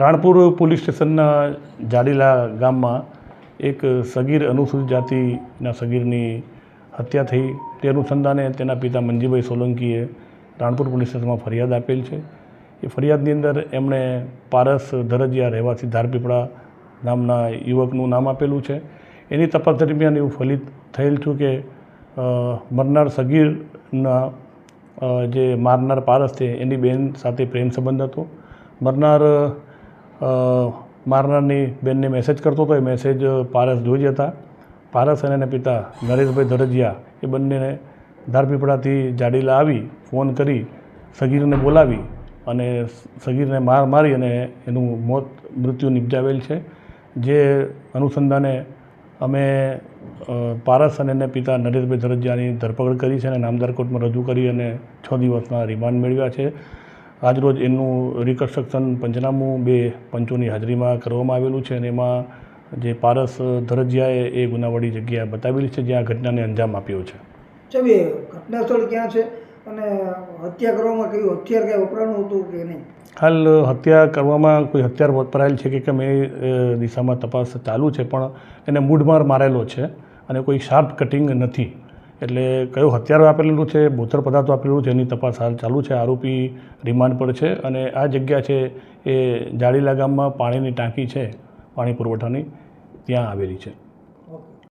Ranpur police સ્ટેશનના જાડીલા ગામમાં એક સગીર અનુસૂચિત જાતિના સગીરની હત્યા થઈ. તે અનુસંધાને તેના પિતા મંજીભાઈ સોલંકીએ રાણપુર પોલીસ સ્ટેશનમાં ફરિયાદ આપેલ છે. એ ફરિયાદની અંદર એમણે પારસ ધરજીયા રહેવાસી ધારપીપળા નામના યુવકનું નામ આપેલું છે. એની તપાસ દરમિયાન એવું ફલિત થયેલ છું કે મરનાર સગીરના જે મારનાર પારસ છે, એની બહેન સાથે પ્રેમ સંબંધ હતો. મરનાર મારનારની બેનને મેસેજ કરતો હતો. એ મેસેજ પારસ જોઈ જતા પારસ અને એના પિતા નરેશભાઈ ધરજિયા એ બંનેને ધારપીપળાથી જાડીલા આવી, ફોન કરી, સગીરને બોલાવી અને સગીરને માર મારી અને એનું મોત મૃત્યુ નિપજાવેલ છે. જે અનુસંધાને અમે પારસ અને એના પિતા નરેશભાઈ ધરજિયાની ધરપકડ કરી છે અને નામદાર કોર્ટમાં રજૂ કરી અને છ દિવસના રિમાન્ડ મેળવ્યા છે. આજરોજ એનું રિકન્સ્ટ્રક્શન પંચનામું બે પંચોની હાજરીમાં કરવામાં આવેલું છે અને એમાં જે પારસ ધરજીયાએ એ ગુનાવાળી જગ્યા બતાવેલી છે જ્યાં ઘટનાને અંજામ આપ્યો છે. ઘટના સ્થળ ક્યાં છે અને હત્યા કરવામાં કયું હથિયાર કંઈ વપરાણું હતું કે નહીં? હાલ હત્યા કરવામાં કોઈ હથિયાર વપરાયેલ છે કે કેમ એ દિશામાં તપાસ ચાલુ છે પણ એને મૂઢમાર મારેલો છે અને કોઈ શાર્પ કટિંગ નથી. એટલે કયો હથિયાર વાપરેલું છે બોથર પદાર્થ વાપરેલું છે, એની તપાસ હાલ ચાલુ છે, આરોપી રિમાન્ડ પર છે અને આ જગ્યા છે એ જાડીલા ગામમાં પાણીની ટાંકી છે, પાણી પુરવઠાની, ત્યાં આવેલી છે.